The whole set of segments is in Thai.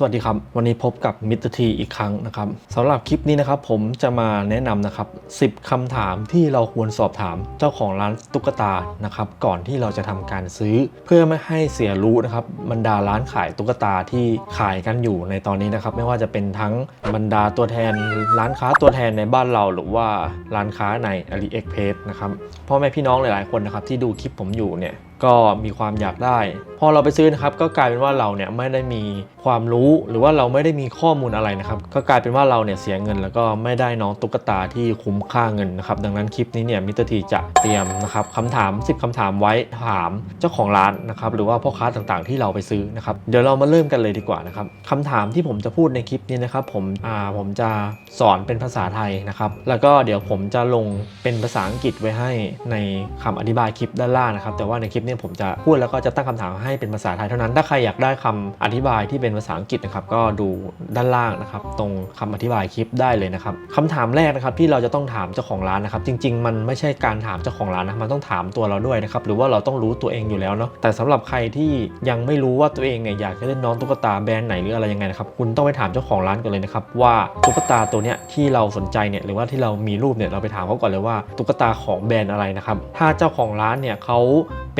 สวัสดีครับ วันนี้พบกับมิตรทีอีกครั้งนะครับสำหรับคลิปนี้นะครับผมจะมาแนะนำนะครับ 10คำถามที่เราควรสอบถามเจ้าของร้านตุ๊กตานะครับก่อนที่เราจะทำการซื้อ เพื่อไม่ให้เสียรู้นะครับบรรดาร้านขายตุ๊กตาที่ขายกันอยู่ในตอนนี้นะครับ ไม่ว่าจะเป็นทั้งบรรดาตัวแทน ร้านค้าตัวแทนในบ้านเราหรือว่าร้านค้าใน AliExpress นะครับพ่อแม่พี่น้องหลายๆคนนะครับที่ดูคลิปผมอยู่เนี่ย ก็มีความอยากได้ พอเราไปซื้อนะครับก็กลายเป็นว่าเราเนี่ยไม่ได้มีความรู้หรือว่าเราไม่ได้มีข้อมูลอะไรนะครับก็กลายเป็นว่าเราเนี่ยเสียเงิน แล้วก็ไม่ได้น้องตุ๊กตาที่คุ้มค่าเงินนะครับดังนั้นคลิปนี้เนี่ยมิสเตอร์ทีจะเตรียมนะครับคำถาม 10คำถามไว้ถามเจ้าของร้านนะครับหรือว่าพ่อค้าต่างๆ ที่เราไปซื้อนะครับเดี๋ยวเรามาเริ่มกันเลยดีกว่านะครับคำถามที่ผมจะพูดในคลิปนี้นะครับผมอ่าผมจะสอนเป็นภาษาไทยนะครับแล้วก็เดี๋ยวผมจะลงเป็นภาษาอังกฤษไว้ให้ในคำอธิบายคลิปด้านล่างนะครับแต่ว่าในคลิปนี้ผมจะพูดแล้วก็จะตั้งคำถามให้เป็นภาษาไทยเท่านั้น ถ้าใครอยากได้คำอธิบายที่เป็นภาษาอังกฤษนะครับก็ดูด้านล่างนะครับตรงคำอธิบายคลิปได้เลยนะครับคำถามแรกนะครับที่เราจะต้องถามเจ้าของร้านนะครับจริง ๆ มันไม่ใช่การถามเจ้าของร้านนะมันต้องถามตัวเราด้วยนะครับหรือว่าเราต้องรู้ตัวเองอยู่แล้วเนาะแต่สำหรับใครที่ยังไม่รู้ว่าตัวเองเนี่ยอยากจะเล่นน้องตุ๊กตาแบรนด์ไหนหรืออะไรยังไงนะครับคุณต้องไปถามเจ้าของร้านก่อนเลยนะครับว่าตุ๊กตาตัวเนี้ยที่เราสนใจเนี่ยหรือว่าที่เรามีรูปเนี่ยเราไปถามเขาก่อนเลยว่าตุ๊กตาของแบรนด์อะไรนะครับถ้าเจ้าของร้านเนี่ยเขา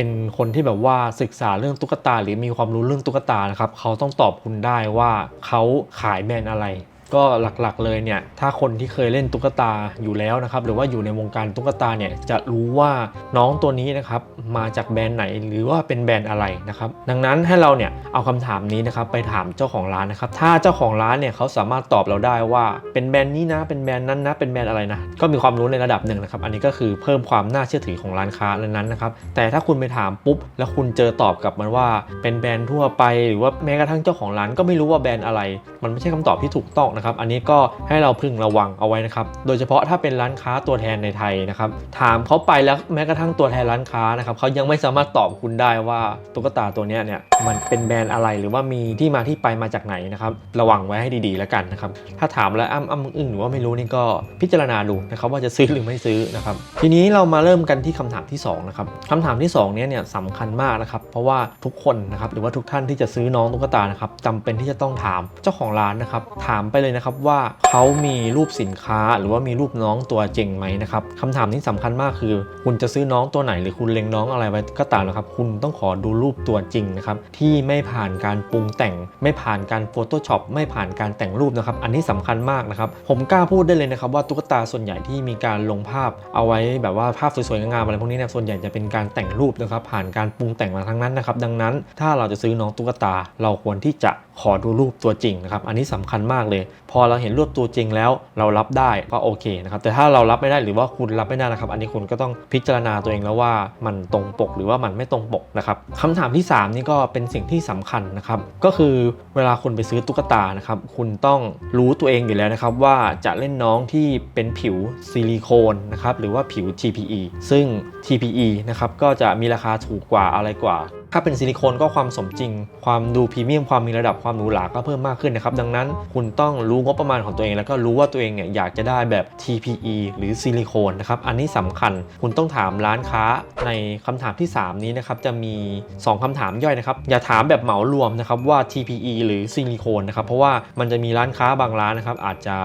เป็นคนที่แบบว่าศึกษาเรื่องตุ๊กตา หรือมีความรู้เรื่องตุ๊กตานะครับเขาต้องตอบคุณได้ว่าเขาขายแบรนด์อะไร ก็หลักๆเลยเนี่ยถ้าคนที่เคยเล่นตุ๊กตาอยู่แล้วนะครับหรือว่าอยู่ในวงการตุ๊กตาเนี่ยจะรู้ว่าน้องตัวนี้นะครับมาจากแบรนด์ไหนหรือว่าเป็นแบรนด์อะไรนะครับดังนั้นให้เราเนี่ยเอาคำถามนี้นะครับไปถามเจ้าของร้านนะครับถ้าเจ้าของร้านเนี่ยเขาสามารถตอบเราได้ว่าเป็นแบรนด์นี้นะเป็นแบรนด์นั้นนะเป็นแบรนด์อะไรนะก็มีความรู้ในระดับหนึ่งนะครับอันนี้ก็คือเพิ่มความน่าเชื่อถือของร้านค้านั้นนะครับแต่ถ้าคุณไปถามปุ๊บแล้วคุณเจอตอบกลับมันว่าเป็นแบรนด์ทั่วไป หรือว่าแม้กระทั่งเจ้าของร้านก็ไม่รู้ว่าแบรนด์อะไร มันไม่ใช่คำตอบที่ถูกต้องนะครับ อันนี้ก็ให้เราพึงระวังเอาไว้นะครับ โดยเฉพาะถ้าเป็นร้านค้าตัวแทนในไทยนะครับ ถามเขาไปแล้วแม้กระทั่งตัวแทนร้านค้านะครับเขายังไม่สามารถตอบคุณได้ว่าตุ๊กตาตัวนี้เนี่ยมันเป็นแบรนด์อะไรหรือว่ามีที่มาที่ไปมาจากไหนนะครับ ระวังไว้ให้ดีๆแล้วกันนะครับ ถ้าถามแล้วอ้ำอ้ำอึ้งหรือว่าไม่รู้นี่ก็พิจารณาดูนะครับว่าจะซื้อหรือไม่ซื้อนะครับ ทีนี้เรามาเริ่มกันที่คำถามที่สองนะครับคำถามที่สองเนี้ยเนี่ยสำคัญมากนะครับ เพราะว่าทุกคนนะครับหรือว่าทุกท่านที่จะซื้อน้องตุ๊กตานะครับจำเป็นที่จะต้องถามเจ้าของร้านนะครับ ถามไปเลยนะครับว่าเขามีรูปสินค้า หรือว่ามีรูปน้องตัวจริงไหมนะครับคำถามนี้สำคัญมากคือ คุณจะซื้อน้องตัวไหน หรือคุณเล็งน้องอะไรไว้ก็ตามนะครับ คุณต้องขอดูรูปตัวจริงนะครับที่ไม่ผ่านการปรุงแต่ง ไม่ผ่านการ Photoshop ไม่ผ่านการแต่งรูปนะครับ อันนี้สำคัญมากนะครับผมกล้าพูดได้เลยนะครับว่าตุ๊กตาส่วนใหญ่ที่มีการลงภาพเอาไว้แบบว่าภาพสวยๆงามๆอะไรพวกนี้เนี่ยส่วนใหญ่จะเป็นการแต่งรูปนะครับผ่านการปรุงแต่งมาทั้งนั้นนะครับดังนั้นถ้าเราจะซื้อน้องตุ๊กตา เราควรที่จะขอดูรูปตัวจริงนะครับอันนี้สำคัญมากเลยพอเราเห็นรูปตัวจริงแล้วเรารับได้ก็โอเคนะครับแต่ถ้าเรารับไม่ได้หรือว่าคุณรับไม่ได้นะครับ อันนี้คุณก็ต้องพิจารณาตัวเองแล้วว่ามันตรงปกหรือว่ามันไม่ตรงปกนะครับคำถามที่ 3 นี่ก็เป็นสิ่งที่สำคัญนะครับก็คือเวลาคุณไปซื้อตุ๊กตานะครับคุณต้องรู้ตัวเองอยู่แล้วนะครับว่าจะเล่นน้องที่เป็นผิวซิลิโคนนะครับหรือว่าผิว TPE ซึ่ง TPE นะครับก็จะมีราคาถูกกว่าอะไรกว่าถ้าเป็นซิลิโคนก็ความสมจริง ความดูพรีเมียม ความมีระดับความหรูหราก็เพิ่มมากขึ้นนะครับ ดังนั้นคุณต้องรู้งบประมาณของตัวเอง แล้วก็รู้ว่าตัวเองเนี่ยอยากจะได้แบบ TPE หรือซิลิโคนนะครับ อันนี้สำคัญคุณต้องถามร้านค้าในคำถามที่ 3 นี้นะครับ จะมี 2คำถามย่อยนะครับ อย่าถามแบบเหมารวมนะครับว่า TPE หรือซิลิโคนนะครับ เพราะว่ามันจะมีร้านค้าบางร้านนะครับ อาจจะ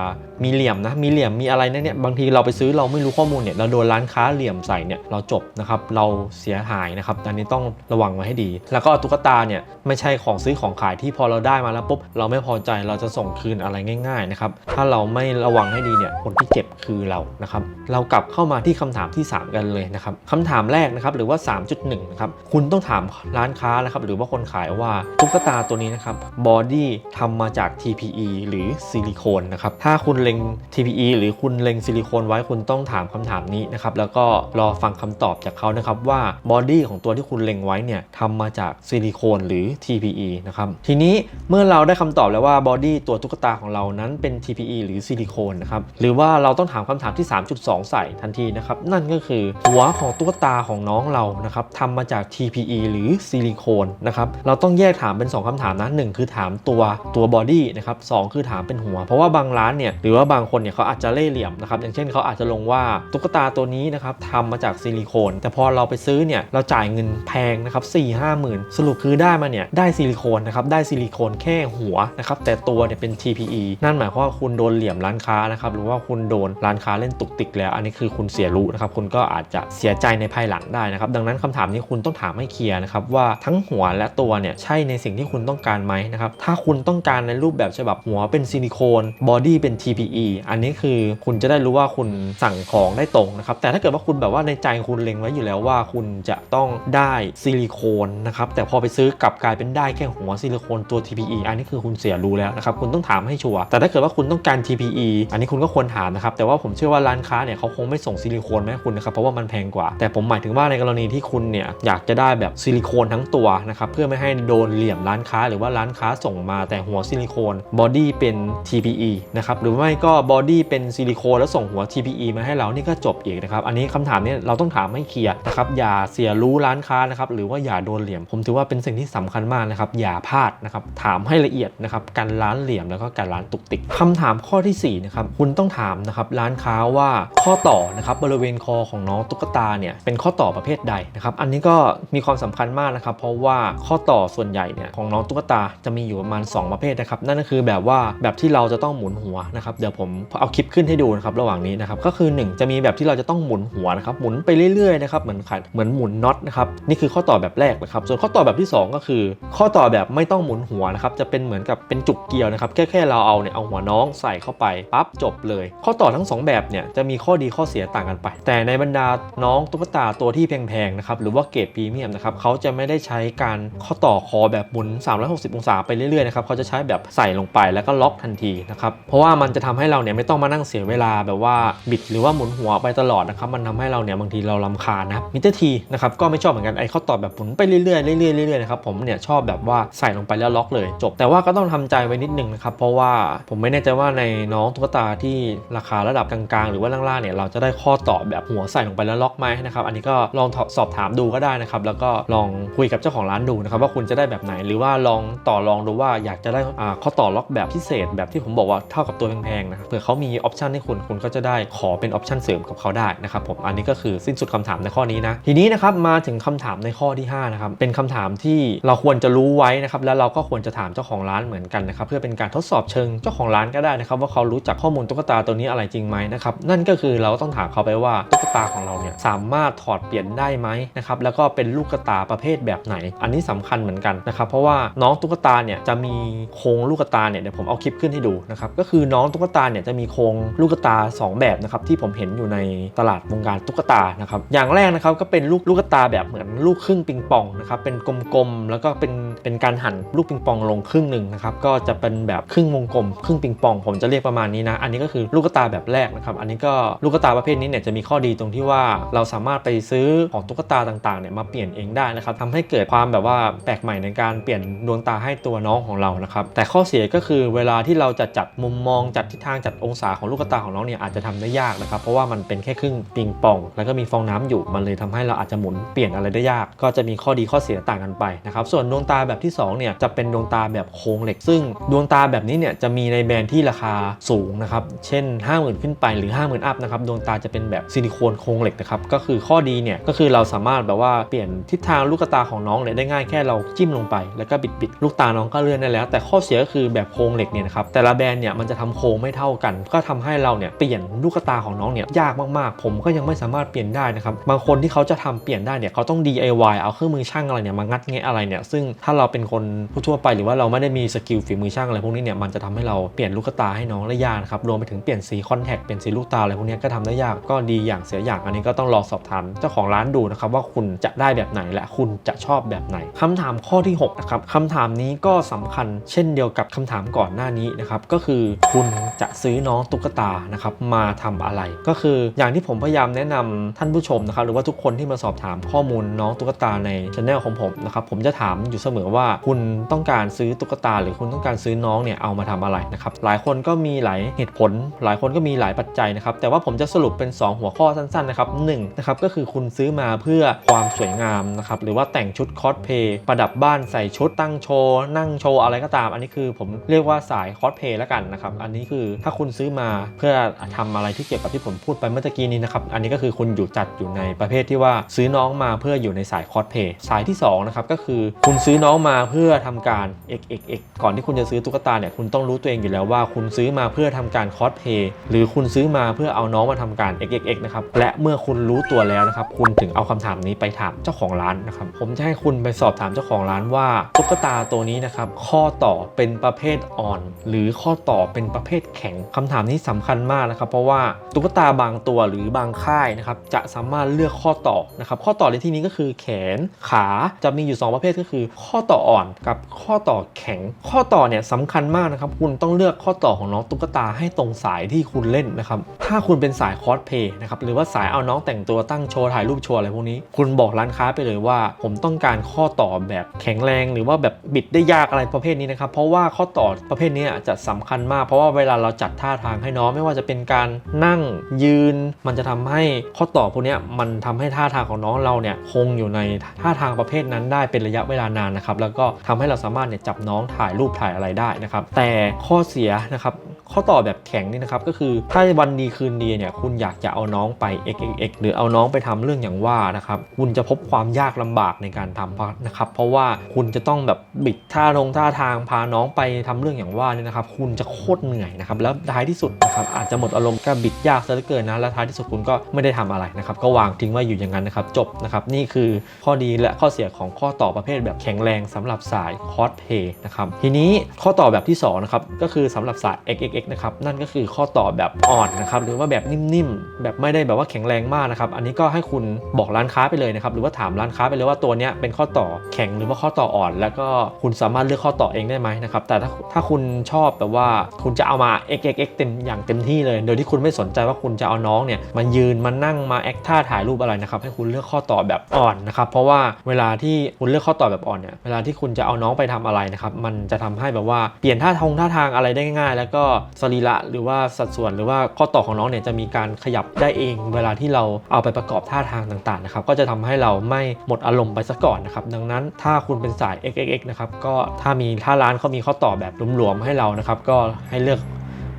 มีเหลี่ยมนะมีเหลี่ยมมีอะไรนะเนี่ยบางทีเราไปซื้อเราไม่รู้ข้อมูลเนี่ยเราโดนร้านค้าเหลี่ยมใส่เนี่ยเราจบนะครับเราเสียหายนะครับอันนี้ต้องระวังไว้ให้ดี แล้วก็ตุ๊กตาเนี่ยไม่ใช่ของซื้อของขายที่พอเราได้มาแล้วปุ๊บเราไม่พอใจเราจะส่งคืนอะไรง่ายๆนะครับ ถ้าเราไม่ระวังให้ดีเนี่ยคนที่เจ็บคือเรานะครับ เรากลับเข้ามาที่คำถามที่ 3 กันเลยนะครับคำถามแรกนะครับหรือว่า 3.1นะครับคุณต้องถามร้านค้านะครับหรือว่าคนขายว่าตุ๊กตาตัวนี้นะครับบอดี้ทำมาจาก TPE หรือซิลิโคนนะครับถ้าคุณเล็ง TPE หรือคุณเล็งซิลิโคนไว้คุณต้องถามคำถามนี้นะครับแล้วก็รอฟังคำตอบจากเขานะครับว่าบอดี้ของตัวที่คุณเล็งไว้เนี่ยทำมาจากซิลิโคนหรือ TPE นะครับทีนี้เมื่อเราได้คำตอบแล้วว่าบอดี้ตัวตุ๊กตาของเรานั้นเป็น TPE หรือซิลิโคนนะครับ หรือว่าเราต้องถามคำถามที่ 3.2 ใส่ทันทีนะครับ นั่นก็คือหัวของตุ๊กตาของน้องเรานะครับทำมาจาก TPE หรือซิลิโคนนะครับ เราต้องแยกถามเป็น 2คำถามนะหนึ่งคือถามตัวตัวบอดี้นะครับสองคือถามเป็นหัว เพราะว่าบางร้านเนี่ยหรือว่าบางคนเนี่ยเขาอาจจะเล่ห์เหลี่ยมนะครับ อย่างเช่นเขาอาจจะลงว่าตุ๊กตาตัวนี้นะครับทำมาจากซิลิโคน แต่พอเราไปซื้อเนี่ยเราจ่ายเงินแพงนะครับ4ี่ห้าหมื่นสรุปคือได้มาเนี่ยได้ซิลิโคนนะครับได้ซิลิโคนแค่หัวนะครับแต่ตัวเนี่ยเป็น TPE นั่นหมายความว่าคุณโดนเหลี่ยมร้านค้านะครับหรือว่าคุณโดนร้านค้าเล่นตุกติกแล้ว อันนี้คือคุณเสียรู้นะครับคุณก็อาจจะเสียใจในภายหลังได้นะครับดังนั้นคำถามนี้คุณต้องถามให้เคลียร์นะครับว่าทั้งหัวและตัวเนี่ยใช่ในสิ่งที่คุณต้องการไหมนะครับถ้าคุณต้องการในรูปแบบฉบับหัวเป็นซิลิโคนบอดี้เป็น TPE อันนี้คือคุณจะได้รู้ว่าคุณสั่งของได้ตรงนะครับแต่ถ้าเกิดว่าคุณแบบว่าในใจคุณเล็งไว้อยู่แล้วว่าคุณจะต้องได้ซิลิโคนนะครับแต่พอไปซื้อกลับกลายเป็นได้แค่หัวซิลิโคนตัว TPE อันนี้คือคุณเสียรู้แล้วนะครับคุณต้องถามให้ชัวแต่ถ้าเกิดว่าคุณต้องการ TPE อันนี้คุณก็ควรถานะครับ แต่ว่าผมเชื่อว่าร้านค้าเนี่ยเขาคงไม่ส่งซิลิโคนมาให้คุณนะครับ เพราะว่ามันแพงกว่า แต่ผมหมายถึงว่าในกรณีที่คุณเนี่ยอยากจะได้แบบซิลิโคนทั้งตัวนะครับ เพื่อไม่ให้โดนเหลี่ยมร้านค้า หรือว่าร้านค้าส่งมาแต่หัวซิลิโคนบอดี้เป็น TPE นะครับ หรือไม่ก็บอดี้เป็นซิลิโคนแล้วส่งหัว TPE มาให้เรา นี่ก็จบอีกนะครับ อันนี้คำถามเนี้เราต้องถามให้เคลียร์นะครับ อย่าเสียรู้ร้านค้านะครับ หรือว่าอย่าโดนเหลี่ยม ผมถือว่าเป็นสิ่งที่สำคัญมากนะครับ อย่าพลาดนะครับ ถามให้ละเอียดนะครับการร้านเหลี่ยมแล้วก็การร้านตุกติกคำถามข้อที่สี่นะครับคุณต้องถามนะครับร้านค้าว่าข้อต่อนะครับบริเวณคอของน้องตุ๊กตาเนี่ยเป็นข้อต่อประเภทใดนะครับอันนี้ก็มีความสำคัญมากนะครับ เพราะว่าข้อต่อส่วนใหญ่เนี่ยของน้องตุ๊กตาจะมีอยู่ประมาณ 2 ประเภทนะครับ นั่นก็คือแบบว่าแบบที่เราจะต้องหมุนหัวนะครับเดี๋ยวผมเอาคลิปขึ้นให้ดูนะครับระหว่างนี้นะครับก็คือ 1 จะมีแบบที่เราจะต้องหมุนหัวนะครับหมุนไปเรื่อยๆนะครับเหมือนขันเหมือนหมุนน็อตนะครับนี่คือข้อต่อแบบแรกนะครับส่วนข้อต่อแบบที่ 2 ก็คือ ข้อต่อแบบไม่ต้องหมุนหัวนะครับจะเป็นเหมือนกับเป็นจุกเกลียวนะครับแค่แค่เราเอาเนี่ยเอาหัวน้องใส่เข้าไปปั๊บจบเลย ข้อต่อทั้ง 2 แบบเนี่ยจะมีข้อดีข้อเสียต่างกันไป แต่ในบรรดาน้องตุ๊กตาตัวที่แพงๆนะครับหรือว่าเกรดพรีเมียมนะครับเขาจะไม่ได้ใช้การข้อต่อคอแบบหมุน 360 องศาไปเรื่อยๆนะครับเขาจะใช้แบบใส่ลงไปแล้วก็ล็อกทันทีนะครับเพราะว่ามันจะทำให้เราเนี่ยไม่ต้องมานั่งเสียเวลาแบบว่าบิดหรือว่าหมุนหัวไปตลอดนะครับมันทำให้เราเนี่ยบางทีเราลำคาญนะมิเตอร์ทีนะครับก็ไม่ชอบเหมือนกันไอ้ข้อต่อแบบหมุนไปเรื่อยๆเรื่อยๆเรื่อยๆนะครับผมเนี่ยชอบแบบว่าใส่ลงไปแล้วล็อกเลยจบ แต่ว่าก็ต้องทำใจไว้นิดนึงนะครับเพราะว่าผมไม่แน่ใจว่าในน้องตุ๊กตาที่ราคาระดับกลางๆ หรือว่าล่างๆเนี่ยเราจะได้ข้อต่อแบบหัวใส่ลงไปแล้วล็อกไหมนะครับอันนี้ก็ลองสอบถามดูก็ได้นะครับแล้วก็ลองคุยกับเจ้าของร้านดูนะครับว่าคุณจะได้แบบไหนหรือว่าลองต่อรองดูว่าอยากจะได้ข้อต่อล็อกแบบพิเศษ แบบที่ผมบอกว่าเท่ากับตัวแพงๆนะครับเผื่อเขามีออปชันให้คุณคุณก็จะได้ขอเป็นออปชันเสริมกับเขาได้นะครับผมอันนี้ก็คือสิ้นสุดคำถามในข้อนี้นะทีนี้นะครับมาถึงคำถามในข้อที่5นะครับเป็นคำถามที่เราควรจะรู้ไว้นะครับแล้วเราก็ควรจะถามเจ้าของร้านเหมือนกันนะครับเพื่อเป็นการทดสอบเชิงเจ้าของร้านก็ได้นะครับว่าเขารู้จักข้อมูลตุ๊กตาตัวนี้อะไรจริงไหมนะครับนั่นก็คือเราต้องถามเขาไปว่าตุ๊กตาของเราเนี่ยสามารถถอดเปลี่ยนได้ไหมนะครับแล้วก็เป็นลูกตาประเภทแบบไหน อันนี้สำคัญเหมือนกันนะครับเพราะว่าน้องตุ๊กตาเนี่ยจะมีโครงลูกตาเนี่ยเดี๋ยวผมเอาคลิปขึ้นให้ดูนะครับก็คือน้องตุ๊กตาเนี่ยจะมีโครงลูกตา 2 แบบนะครับที่ผมเห็นอยู่ในตลาดวงการตุ๊กตานะครับอย่างแรกนะครับก็เป็นลูกลูกตาแบบเหมือนลูกครึ่งปิงปองนะครับเป็นกลมๆแล้วก็เป็นเป็นการหั่นลูกปิงปองลงครึ่งหนึ่งนะครับก็จะเป็นแบบครึ่งวงกลมครึ่งปิงปอง ผมจะเรียกประมาณนี้นะ อันนี้ก็คือลูกตาแบบแรกนะครับ อันนี้ก็ลูกตาประเภทนี้เนี่ยจะมีข้อดีตรงที่ว่าเราสามารถไปซื้อของตุ๊กตาต่างๆเนี่ยมาเปลี่ยนเองได้นะครับทำให้เกิดความแบบว่าแปลกใหม่ในการเปลี่ยนดวงตาให้ตัวน้องของเรานะครับแต่ข้อเสียก็คือเวลาที่เราจะจัดมุมมองจัดทิศทางจัดองศาของลูกตาของน้องเนี่ยอาจจะทำได้ยากนะครับเพราะว่ามันเป็นแค่ครึ่งปิงปอง แล้วก็มีฟองน้ำอยู่มันเลยทำให้เราอาจจะหมุนเปลี่ยนอะไรได้ยาก ก็จะมีข้อดีข้อเสียต่างกันไปนะครับส่วนดวงตาแบบที่2เนี่ยจะเป็นดวงตาแบบโครงเหล็ก ซึ่งดวงตาแบบนี้เนี่ยจะมีในแบรนด์ที่ราคาสูงนะครับ เช่น 50,000 ขึ้นไปหรือ 50,000 อัพนะครับ ดวงตาจะเป็นแบบซิลิโคนโครงเหล็กนะครับ ก็คือข้อดีเนี่ย ก็คือเราสามารถแบบว่าเปลี่ยนทิศทางลูกตาของน้องเนี่ยได้ง่ายแค่เราจิ้มลงไป แล้วก็บิดบิดลูกตาน้องก็เลื่อนได้แล้ว แต่ข้อเสียก็คือแบบโครงเหล็กเนี่ยนะครับ แต่ละแบรนด์เนี่ยมันจะทำโครงไม่เท่ากัน ก็ทำให้เราเนี่ยเปลี่ยนลูกตาของน้องเนี่ยยากมากๆ ผมก็ยังไม่สามารถเปลี่ยนได้นะครับ บางคนที่เขาจะทำเปลี่ยนได้เนี่ยเขาต้อง DIY เอาเครื่องมือช่างอะไรเนี่ยมางัดแงะอะไรเนี่ย ซึ่งถ้าเราเป็นคนทั่วไปหรือว่าเราไม่ได้มีสกิลฝีมือช่างอะไรพวกนี้เนี่ยมันจะทำให้เราเปลี่ยนลูกตาให้น้องได้ยากนะครับรวมไปถึงเปลี่ยนสีคอนแทคเปลี่ยนสีลูกตาอะไรพวกนี้ก็ทำได้ยากก็ดีอย่างเสียอย่างอันนี้ก็ต้องรอสอบถามเจ้าของร้านดูนะครับว่าคุณจะได้แบบไหนและคุณจะชอบแบบไหนคำถามข้อที่6นะครับคำถามนี้ก็สำคัญเช่นเดียวกับคำถามก่อนหน้านี้นะครับก็คือคุณจะซื้อน้องตุ๊กตานะครับมาทำอะไร ก็คืออย่างที่ผมพยายามแนะนำท่านผู้ชมนะครับหรือว่าทุกคนที่มาสอบถามข้อมูลน้องตุ๊กตาในช anel ของผมนะครับผมจะถามอยู่เสมอว่าคุณต้องการซื้อตุ๊กตา หรือคุณต้องการซื้อน้องเนี่ยเอามาทำำอะไรนะครับ หลายคนก็มีหลายเหตุผล หลายคนก็มีหลายปัจจัยนะครับ แต่ว่าผมจะสรุปเป็น 2 หัวข้อสั้นๆนะครับหนึ่งนะครับก็คือคุณซื้อมาเพื่อความสวยงามนะครับหรือว่าแต่งชุดคอสเพย์ประดับบ้านใส่ชุดตั้งโชว์นั่งโชว์อะไรก็ตาม อันนี้คือผมเรียกว่าสายคอสเพย์แล้วกันนะครับอันนี้คือถ้าคุณซื้อมาเพื่อทำอะไรที่เกี่ยวกับที่ผมพูดไปเมื่อกี้นี้นะครับอันนี้ก็คือคุณอยู่จัดอยู่ในประเภทที่ว่าซื้อน้องมาเพื่ออยู่ในสายคอสเพย์สายที่2นะครับก็คือคุณซื้อน้องมาเพื่อทำการ x x x ก่อนที่คุณจะซื้อตุ๊กตาเนี่ยคุณต้องรูู้้ตัวเองอยู่แล้วว่าคุณซื้อมาเพื่อทำการคอสเพย์หรือคุณซื้อมาเพื่อเอาน้องมาทำการ x x x นะครับและเมื่อคุณรู้ตัวแล้วนะครับคุณถึงเอาคำถามนี้ไปถามเจ้าของร้านนะครับผมจะให้คุณไปสอบถามเจ้าของร้านว่าตุ๊กตาตัวนี้นะครับข้อต่อเป็นประเภทอ่อน หรือข้อต่อเป็นประเภทแข็งคำถามนี้สำคัญมากนะครับ เพราะว่าตุ๊กตาบางตัวหรือบางค่ายนะครับจะสามารถเลือกข้อต่อนะครับข้อต่อในที่นี้ก็คือแขนขาจะมีอยู่ 2 ประเภทก็คือ ข้อต่ออ่อนกับข้อต่อแข็ง ข้อต่อเนี่ยสำคัญมากนะครับคุณต้องเลือกข้อต่อของน้องตุ๊กตาให้ตรงสายที่คุณเล่นนะครับ ถ้าคุณเป็นสายคอสเพย์นะครับ หรือว่าสายเอาน้องแต่งตัวตั้งโชว์ถ่ายรูปโชว์อะไรพวกนี้ คุณบอกร้านค้าไปเลยว่า ผมต้องการข้อต่อแบบแข็งแรง หรือว่าแบบบิดได้ยากอะไรประเภทนี้นะครับ เพราะว่าข้อต่อประเภทนี้จะสำคัญมาก เพราะว่าเวลาเราจัดท่าทางให้น้องไม่ว่าจะเป็นการนั่งยืน มันจะทำให้ข้อต่อพวกนี้มันทำให้ท่าทางของน้องเราเนี่ยคงอยู่ในท่าทางประเภทนั้นได้เป็นระยะเวลานานนะครับ แล้วก็ทำให้เราสามารถเนี่ยจับน้องถ่ายรูปถ่ายอะไรได้นะครับ แต่ข้อเสียนะครับ ข้อต่อแบบแข็งนี่นะครับก็คือถ้าวันดีคืนดีเนี่ยคุณอยากจะเอาน้องไป xxx หรือเอาน้องไปทำเรื่องอย่างว่านะครับคุณจะพบความยากลำบากในการทำนะครับเพราะว่าคุณจะต้องแบบบิดท่าลงท่าทางพาน้องไปทำเรื่องอย่างว่านี่นะครับคุณจะโคตรเหนื่อยนะครับแล้วท้ายที่สุดนะครับอาจจะหมดอารมณ์ก็บิดยากซะเหลือเกินนะแล้วท้ายที่สุดคุณก็ไม่ได้ทำอะไรนะครับก็วางทิ้งไว้อยู่อย่างนั้นนะครับจบนะครับนี่คือข้อดีและข้อเสียของข้อต่อประเภทแบบแข็งแรงสำหรับสายคอสเพย์นะครับทีนี้ข้อต่อแบบที่สองนะครับก็คือสำหรับสาย xx นะครับนั่นก็คือข้อต่อแบบอ่อนนะครับหรือว่าแบบนิ่มๆแบบไม่ได้แบบว่าแข็งแรงมากนะครับอันนี้ก็ให้คุณบอกร้านค้าไปเลยนะครับหรือว่าถามร้านค้าไปเลยว่าตัวเนี้ยเป็นข้อต่อแข็งหรือว่าข้อต่ออ่อน แล้วก็คุณสามารถเลือกข้อต่อเองได้ไหมนะครับแต่ถ้าถ้าคุณชอบแบบว่าคุณจะเอามา xxx เต็มอย่างเต็มที่เลย โดยที่คุณไม่สนใจว่าคุณจะเอาน้องเนี่ยมายืนมานั่งมาแอคท่าถ่ายรูปอะไรนะครับให้คุณเลือกข้อต่อแบบอ่อนนะครับเพราะว่าเวลาที่คุณเลือกข้อต่อแบบอ่อนเนี่ยเวลาที่คุณจะเอาน้องไปทำอะไรนะครับมันจะทำให้แบบว่าเปลี่ยนท่าทงท่าทางอะไรได้ง่าย แล้วก็สรีระหรือว่าสัดส่วนหรือว่าข้อต่อของน้องเนี่ยจะมีการขยับได้เอง เวลาที่เราเอาไปประกอบท่าทางต่างๆนะครับก็จะทำให้เราไม่หมดอารมณ์ไปซะก่อนนะครับดังนั้นถ้าคุณเป็นสาย xxx นะครับก็ถ้ามีถ้าร้านเขามีข้อต่อแบบหลวมๆให้เรานะครับก็ให้เลือก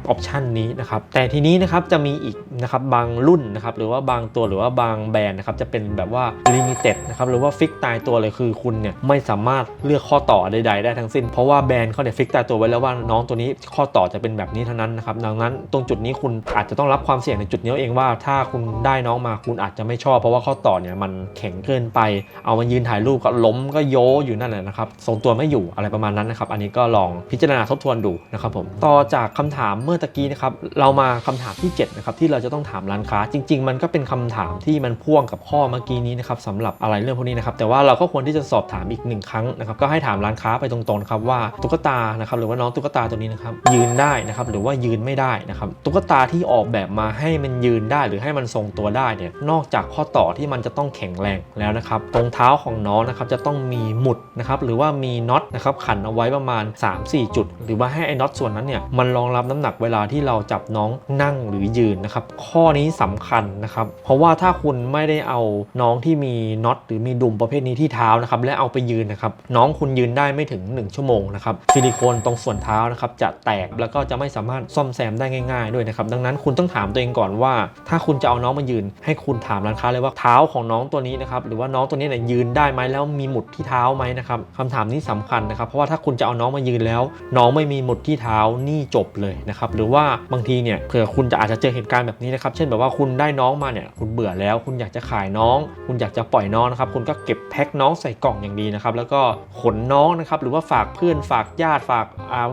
ออปชันนี้นะครับแต่ทีนี้นะครับจะมีอีกนะครับบางรุ่นนะครับหรือว่าบางตัวหรือว่าบางแบรนด์นะครับจะเป็นแบบว่าลิมิเต็ดนะครับหรือว่าฟิกตายตัวเลยคือคุณเนี่ยไม่สามารถเลือกข้อต่อใดๆได้ทั้งสิ้น เพราะว่าแบรนด์เขาเนี่ยฟิกตายตัวไว้แล้วว่าน้องตัวนี้ข้อต่อจะเป็นแบบนี้เท่านั้นนะครับดังนั้นตรงจุดนี้คุณอาจจะต้องรับความเสี่ยงในจุดนี้เองว่า ถ้าคุณได้น้องมาคุณอาจจะไม่ชอบ เพราะว่าข้อต่อเนี่ยมันแข็งเกินไป เอามายืนถ่ายรูปก็ล้มก็โยอยู่นั่นแหละนะครับทรงตัวไม่อยู่อะไรประมาณนั้นนะครับอันนี้ก็ลองพิจารณาทบทวนดูนะครับผมต่อจากคำถามเมื่อตะกี้นะครับเรามาคำถามที่7นะครับที่เราจะต้องถามร้านค้า จริง ๆ มันก็เป็นคำถามที่มันพ่วงกับข้อเมื่อกี้นี้นะครับสำหรับอะไรเรื่องพวกนี้นะครับแต่ว่าเราก็ควรที่จะสอบถามอีกหนึ่งครั้งนะครับก็ให้ถามร้านค้าไปตรงๆครับว่าตุ๊กตานะครับหรือว่าน้องตุ๊กตาตัวนี้นะครับยืนได้นะครับหรือว่ายืนไม่ได้นะครับตุ๊กตาที่ออกแบบมาให้มันยืนได้หรือให้มันทรงตัวได้เนี่ยนอกจากข้อต่อที่มันจะต้องแข็งแรงแล้วนะครับตรงเท้าของน้องนะครับจะต้องมีหมุดนะครับหรือว่ามีน็อตนะครับขันเอาไว้ประมาณ 3-4 จุด หรือว่าให้ไอ้น็อตส่วนนั้นเนี่ยมันรองรับน้ำหนักเวลาที่เราจับน้องนั่งหรือยืนนะครับ ข้อนี้สำคัญนะครับ เพราะว่าถ้าคุณไม่ได้เอาน้องที่มีน็อตหรือมีดุมประเภทนี้ที่เท้านะครับและเอาไปยืนนะครับ น้องคุณยืนได้ไม่ถึง 1 ชั่วโมงนะครับซิลิโคนตรงส่วนเท้านะครับจะแตกแล้วก็จะไม่สามารถซ่อมแซมได้ง่ายๆด้วยนะครับดังนั้นคุณต้องถามตัวเองก่อนว่า ถ้าคุณจะเอาน้องมายืน ให้คุณถามร้านค้าเลยว่าเท้าของน้องตัวนี้นะครับหรือว่าน้องตัวนี้เนี่ยยืนได้ไหมแล้วมีหมุดที่เท้าไหมนะครับคำถามนี้สำคัญนะครับ เพราะว่าถ้าคุณจะเอาน้องมายืนแล้ว น้องไม่มีหมุดที่เท้านี่จบเลยนะครับหรือว่าบางทีเนี่ยเผื่อคุณจะอาจจะเจอเหตุการณ์แบบนี้นะครับ เช่นแบบว่าคุณได้น้องมาเนี่ยคุณเบื่อแล้ว คุณอยากจะขายน้อง คุณอยากจะปล่อยน้องนะครับ คุณก็เก็บแพ็คน้องใส่กล่องอย่างดีนะครับ แล้วก็ขนน้องนะครับ หรือว่าฝากเพื่อนฝากญาติฝาก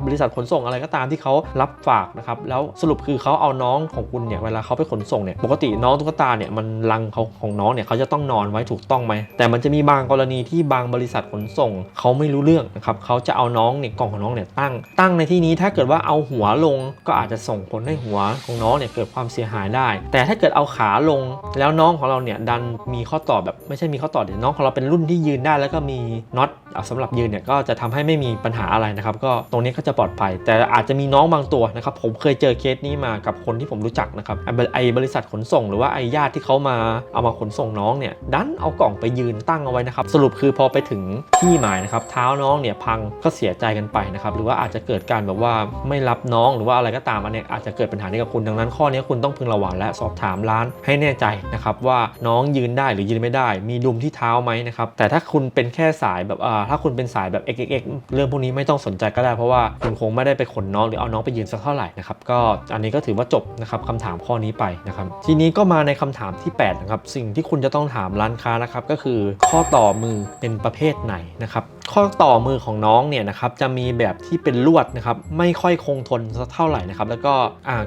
บริษัทขนส่งอะไรก็ตามที่เขารับฝากนะครับ แล้วสรุปคือเขาเอาน้องของคุณเนี่ยเวลาเขาไปขนส่งเนี่ย ปกติน้องตุ๊กตาเนี่ยมันรังเขาของน้องเนี่ยเขาจะต้องนอนไว้ถูกต้องไหม แต่มันจะมีบางกรณีที่บางบริษัทขนส่งเขาไม่รู้เรื่องนะครับเขาจะเอาน้องเนี่ยกล่องของน้องเนี่ยตั้ง ตั้งในที่นี้ถ้าเกิดว่าเอาหัวลงก็ก็อาจจะส่งผลให้หัวของน้องเนี่ยเกิดความเสียหายได้ แต่ถ้าเกิดเอาขาลงแล้วน้องของเราเนี่ยดันมีข้อต่อแบบไม่ใช่มีข้อต่อเดี๋ยวน้องของเราเป็นรุ่นที่ยืนได้แล้วก็มีน็อตสำหรับยืนเนี่ยก็จะทำให้ไม่มีปัญหาอะไรนะครับก็ตรงนี้ก็จะปลอดภัย แต่อาจจะมีน้องบางตัวนะครับผมเคยเจอเคสนี้มากับคนที่ผมรู้จักนะครับไอ้บริษัทขนส่ง หรือว่าไอ้ญาติที่เขามาเอามาขนส่งน้องเนี่ยดันเอากล่องไปยืนตั้งเอาไว้นะครับสรุปคือพอไปถึงที่หมายนะครับเท้าน้องเนี่ยพังก็เสียใจกันไปนะครับหรือว่าอาจจะเกิดการแบบว่าไม่รับน้องหรือว่าอะไรก็ตามอันเนี้ยอาจจะเกิดปัญหานี้กับคุณดังนั้นข้อนี้คุณต้องพึงระวังและสอบถามร้านให้แน่ใจนะครับว่าน้องยืนได้หรือยืนไม่ได้ มีดุมที่เท้าไหมนะครับแต่ถ้าคุณเป็นแค่สายแบบอ่าถ้าคุณเป็นสายแบบ x x x เรื่องพวกนี้ไม่ต้องสนใจก็ได้เพราะว่าคุณคงไม่ได้ไปขนน้องหรือเอาน้องไปยืนสักเท่าไหร่นะครับก็อันนี้ก็ถือว่าจบนะครับคำถามข้อนี้ไปนะครับทีนี้ก็มาในคำถามที่8นะครับสิ่งที่คุณจะต้องถามร้านค้านะครับก็คือข้อต่อมือเป็นประเภทไหนนะครับ ข้อต่อมือของน้องเนี่ยนะครับจะมีแบบที่เป็นลวดนะครับไม่ค่อยคงทนสักเท่าไหร่นะครับแล้วก็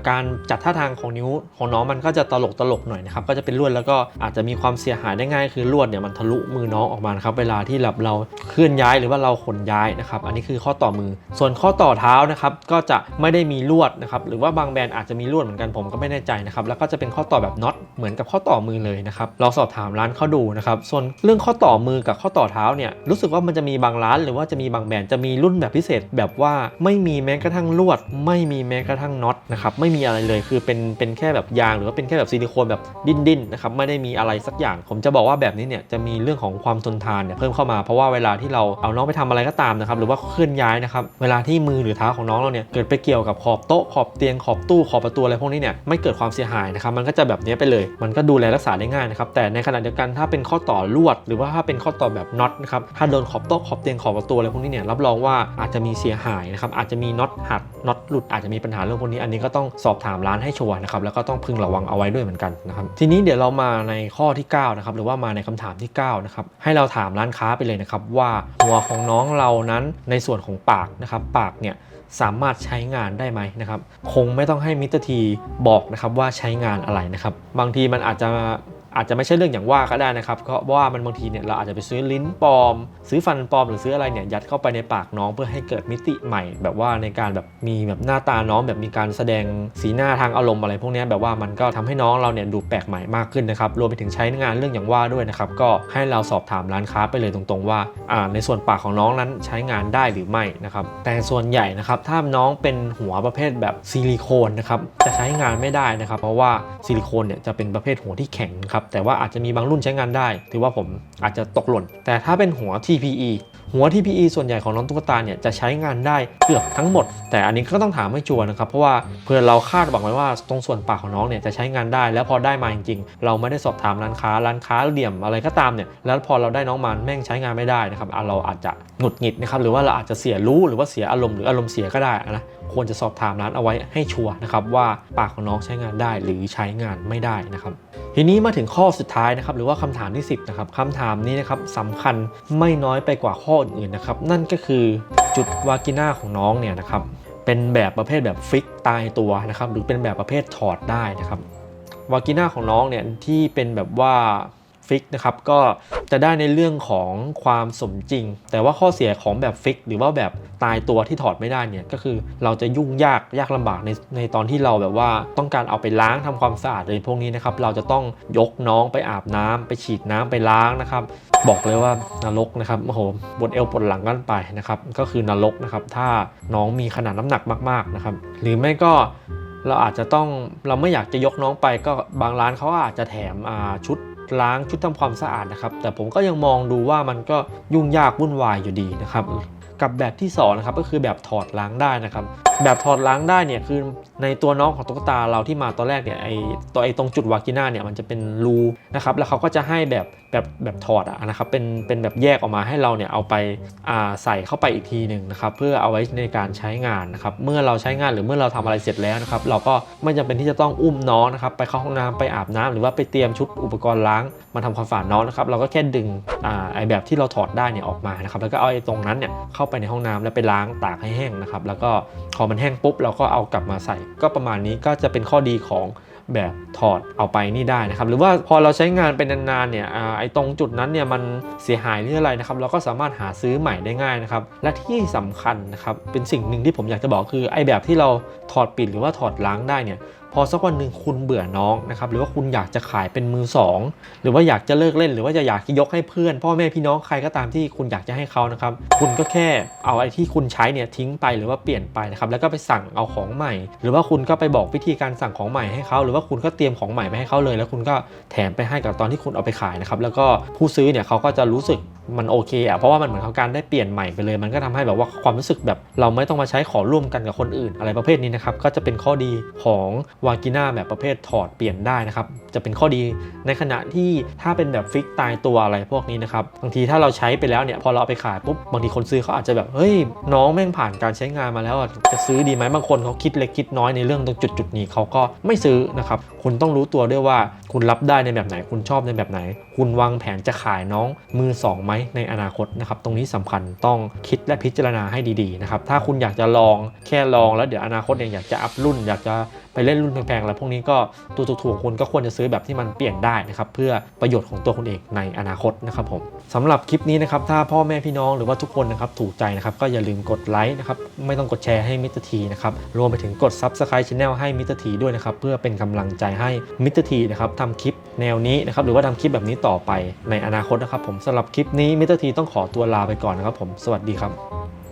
การจัดท่าทางของนิ้วของน้องมันก็จะตลกตลกหน่อยนะครับก็จะเป็นลวดแล้วก็อาจจะมีความเสียหายได้ง่าย คือลวดเนี่ยมันทะลุมือน้องออกมาครับเวลาที่แบบเราเคลื่อนย้ายหรือว่าเราขนย้ายนะครับอันนี้คือข้อต่อมือ ส่วนข้อต่อเท้านะครับก็จะไม่ได้มีลวดนะครับหรือว่าบางแบรนด์อาจจะมีลวดเหมือนกันผมก็ไม่แน่ใจนะครับแล้วก็จะเป็นข้อต่อแบบน็อตเหมือนกับข้อต่อมือเลยนะครับลองสอบถามร้านเขาดูนะครับส่วนเรื่องข้อต่อมือกับข้อต่อเท้าเนี่ยรู้สึกว่ามันจะมีบางร้าน หรือว่าจะมีบางแบรนด์จะมีรุ่นแบบพิเศษ แบบว่าไม่มีแม้กระทั่งลวด ไม่มีแม้กระทั่งน็อตนะครับไม่มีอะไรเลยคือเป็นเป็นแค่แบบยางหรือว่าเป็นแค่แบบซิลิโคนแบบดิ้นดิ้นๆนะครับไม่ได้มีอะไรสักอย่าง ผมจะบอกว่าแบบนี้เนี่ยจะมีเรื่องของความทนทานเนี่ยเพิ่มเข้ามาเพราะว่าเวลาที่เราเอาน้องไปทำอะไรก็ตามนะครับหรือว่าเคลื่อนย้ายนะครับเวลาที่มือหรือเท้าของน้องเราเนี่ยเกิดไปเกี่ยวกับขอบโต๊ะขอบเตียงขอบตู้ขอบประตูอะไรพวกนี้เนี่ยไม่เกิดความเสียหายนะครับมันก็จะแบบนี้ไปเลย มันก็ดูแลรักษาได้ง่ายนะครับแต่ในขณะเดียวกันถ้าเป็นข้อต่อลวด หรือว่าถ้าเป็นข้อต่อแบบน็อตนะครับถ้าโดนขอบโต๊ะขอบเตียงขอบประตูอะไรพวกนี้เนี่ยรับรองว่าอาจจะมีเสียหายนะครับอาจจะมีน็อตหักน็อตหลุดอาจจะมีปัญหาเรื่องพวกนี้ อันนี้ก็ต้องสอบถามร้านให้ชัวร์นะครับแล้วก็ต้องพึงระวังเอาไว้ด้วยเหมือนกันนะครับทีนี้เดี๋ยวเรามาในข้อที่9นะครับหรือว่ามาในคำถามที่9นะครับให้เราถามร้านค้าไปเลยนะครับว่าหัวของน้องเรานั้นในส่วนของปากนะครับปากเนี่ยสามารถใช้งานได้ไหมนะครับคงไม่ต้องให้มิสเตอร์ทีบอกนะครับว่าใช้งานอะไรนะครับบางทีมันอาจจะ อาจจะไม่ใช่เรื่องอย่างว่าก็ได้นะครับเพราะว่ามันบางทีเนี่ยเราอาจจะไปซื้อลิ้นปลอม ซื้อฟันปลอมหรือซื้ออะไรเนี่ยยัดเข้าไปในปากน้องเพื่อให้เกิดมิติใหม่ แบบว่าในการแบบมีแบบหน้าตาน้องแบบมีการแสดงสีหน้าทางอารมณ์อะไรพวกนี้แบบว่ามันก็ทำให้น้องเราเนี่ยดูแปลกใหม่มากขึ้นนะครับรวมไปถึงใช้งานเรื่องอย่างว่าด้วยนะครับก็ให้เราสอบถามร้านค้าไปเลยตรงๆว่าอ่าในส่วนปากของน้องนั้นใช้งานได้หรือไม่นะครับแต่ส่วนใหญ่นะครับถ้าน้องเป็นหัวประเภทแบบซิลิโคนนะครับจะใช้งานไม่ได้นะครับเพราะว่าซิลิโคนเนี่ยจะเป็นประเภทหัวที่แข็งครับแต่ว่าอาจจะมีบางรุ่นใช้งานได้ ถือว่าผมอาจจะตกหล่น แต่ถ้าเป็นหัว TPE หัว TPE ส่วนใหญ่ของน้องตุ๊กตาเนี่ยจะใช้งานได้เกือบทั้งหมด แต่อันนี้ก็ต้องถามให้ชัวร์นะครับ เพราะว่าเพื่อเราคาดหวังไว้ว่าตรงส่วนปากของน้องเนี่ยจะใช้งานได้ แล้วพอได้มาจริงๆ เราไม่ได้สอบถามร้านค้าร้านค้าเหลี่ยมอะไรก็ตามเนี่ยแล้วพอเราได้น้องมันแม่งใช้งานไม่ได้นะครับเราอาจจะหงุดหงิดนะครับหรือว่าเราอาจจะเสียรู้หรือว่าเสียอารมณ์หรืออารมณ์เสียก็ได้นะ ควรจะสอบถามร้านเอาไว้ให้ชัวร์นะครับว่าปากของน้องใช้งานได้หรือใช้งานไม่ได้นะครับทีนี้มาถึงข้อสุดท้ายนะครับหรือว่าคำถามที่ 10นะครับคำถามนี้นะครับสำคัญไม่น้อยไปกว่าข้ออื่นๆนะครับนั่นก็คือจุดวากิน่าของน้องเนี่ยนะครับเป็นแบบประเภทแบบฟิกตายตัวนะครับหรือเป็นแบบประเภทถอดได้นะครับวากิน่าของน้องเนี่ยที่เป็นแบบว่า ฟิกนะครับก็จะได้ในเรื่องของความสมจริง แต่ว่าข้อเสียของแบบฟิกหรือว่าแบบตายตัวที่ถอดไม่ได้เนี่ยก็คือเราจะยุ่งยากยากลำบากในในตอนที่เราแบบว่าต้องการเอาไปล้างทำความสะอาดเลยพวกนี้นะครับเราจะต้องยกน้องไปอาบน้ำไปฉีดน้ำไปล้างนะครับ บอกเลยว่านรกนะครับโอ้โหปวดเอวปวดหลังกันไปนะครับก็คือนรกนะครับถ้าน้องมีขนาดน้ำหนักมากๆนะครับหรือไม่ก็เราอาจจะต้องเราไม่อยากจะยกน้องไปก็บางร้านเขาอาจจะแถมชุด ล้างชุดทำความสะอาดนะครับ แต่ผมก็ยังมองดูว่ามันก็ยุ่งยากวุ่นวายอยู่ดีนะครับ กับแบบที่2นะครับก็คือแบบถอดล้างได้นะครับแบบถอดล้างได้เนี่ยคือในตัวน้องของตุ๊กตาเราที่มาตอนแรกเนี่ยไอตัวไอตรงจุดวากิน่าเนี่ยมันจะเป็นรูนะครับแล้วเขาก็จะให้แบบแบบแบบถอดอะนะครับเป็นเป็นแบบแยกออกมาให้เราเนี่ยเอาไปอ่าใส่เข้าไปอีกทีหนึ่งนะครับเพื่อเอาไว้ในการใช้งานนะครับเมื่อเราใช้งานหรือเมื่อเราทำอะไรเสร็จแล้วนะครับเราก็ไม่จำเป็นที่จะต้องอุ้มน้องนะครับไปเข้าห้องน้ำไปอาบน้ำหรือว่าไปเตรียมชุดอุปกรณ์ล้างมาทำความสะอาดน้องนะครับเราก็แค่ดึงอ่าไอแบบที่เราถอดได้เนี่ยออกมานะครับแล้วก็เอาไอตรงนั้นเนี่ยเข้าาไปในห้องน้ำแล้วไปล้างตากให้แห้งนะครับ แล้วก็พอมันแห้งปุ๊บเราก็เอากลับมาใส่ ก็ประมาณนี้ก็จะเป็นข้อดีของแบบถอดเอาไปนี่ได้นะครับ หรือว่าพอเราใช้งานเป็นนานๆเนี่ยไอ้ตรงจุดนั้นเนี่ยมันเสียหายหรืออะไรนะครับ เราก็สามารถหาซื้อใหม่ได้ง่ายนะครับ และที่สำคัญนะครับเป็นสิ่งหนึ่งที่ผมอยากจะบอกคือไอ้แบบที่เราถอดปิดหรือว่าถอดล้างได้เนี่ย พอสักวันหนึ่งคุณเบื่อน้องนะครับหรือว่าคุณอยากจะขายเป็นมือสองหรือว่าอยากจะเลิกเล่น หรือว่าจะอยากยกให้เพื่อน พ่อแม่พี่น้องใครก็ตามที่คุณอยากจะให้เขานะครับคุณก็แค่เอาไอ้ที่คุณใช้เนี่ยทิ้งไปหรือว่าเปลี่ยนไปนะครับแล้วก็ไปสั่งเอาของใหม่ หรือว่าคุณก็ไปบอกวิธีการสั่งของใหม่ให้เขาหรือว่าคุณก็เตรียมของใหม่ไปให้เขาเลย แล้วคุณก็แถมไปให้กับตอนที่คุณเอาไปขายนะครับแล้วก็ผู้ซื้อเนี่ยเขาก็จะรู้สึกมันโอเคอะเพราะว่ามันเหมือนเขาการได้เปลี่ยนใหม่ไปเลย มันก็ทำให้แบบว่าความรู้สึกแบบ เราไม่ต้องมาใช้ขอร่วมกันกับคนอื่น อะไรประเภทนี้นะครับก็จะเป็นข้อดีของวากิน่าแบบประเภทถอดเปลี่ยนได้นะครับ จะเป็นข้อดี ในขณะที่ถ้าเป็นแบบฟิกตายตัวอะไรพวกนี้นะครับบางทีถ้าเราใช้ไปแล้วเนี่ยพอเราเอาไปขายปุ๊บบางทีคนซื้อเขาอาจจะแบบเฮ้ยน้องแม่งผ่านการใช้งานมาแล้วจะซื้อดีไหมบางคนเขาคิดเล็กคิดน้อยในเรื่องตรงจุดจุดนี้เขาก็ไม่ซื้อนะครับคุณต้องรู้ตัวด้วยว่าคุณรับได้ในแบบไหน คุณชอบในแบบไหน คุณวางแผนจะขายน้องมือสองไหมในอนาคตนะครับตรงนี้สำคัญต้องคิดและพิจารณาให้ดีๆนะครับถ้าคุณอยากจะลองแค่ลองแล้วเดี๋ยวอนาคตเนี่ยอยากจะอัพรุ่น อยากจะไปเล่นรุ่นแพงๆอะไรพวกนี้ก็ตัวถูกๆของคุณก็ควรจะซื้อแบบที่มันเปลี่ยนได้นะครับเพื่อประโยชน์ของตัวคุณเองในอนาคตนะครับผมสำหรับคลิปนี้นะครับถ้าพ่อแม่พี่น้องหรือว่าทุกคนนะครับถูกใจนะครับก็อย่าลืมกดไลค์นะครับไม่ต้องกดแชร์ให้มิตรทีนะครับรวมไปถึงกด Subscribe Channel ให้มิตรทีด้วยนะครับเพื่อเป็นกำลังใจให้มิตรทีนะครับทำคลิปแนวนี้นะครับหรือว่าทำคลิปแบบนี้ต่อไปในอนาคตนะครับผมสำหรับคลิปนี้มิตรทีต้องขอตัวลาไปก่อนนะครับผมสวัสดีครับ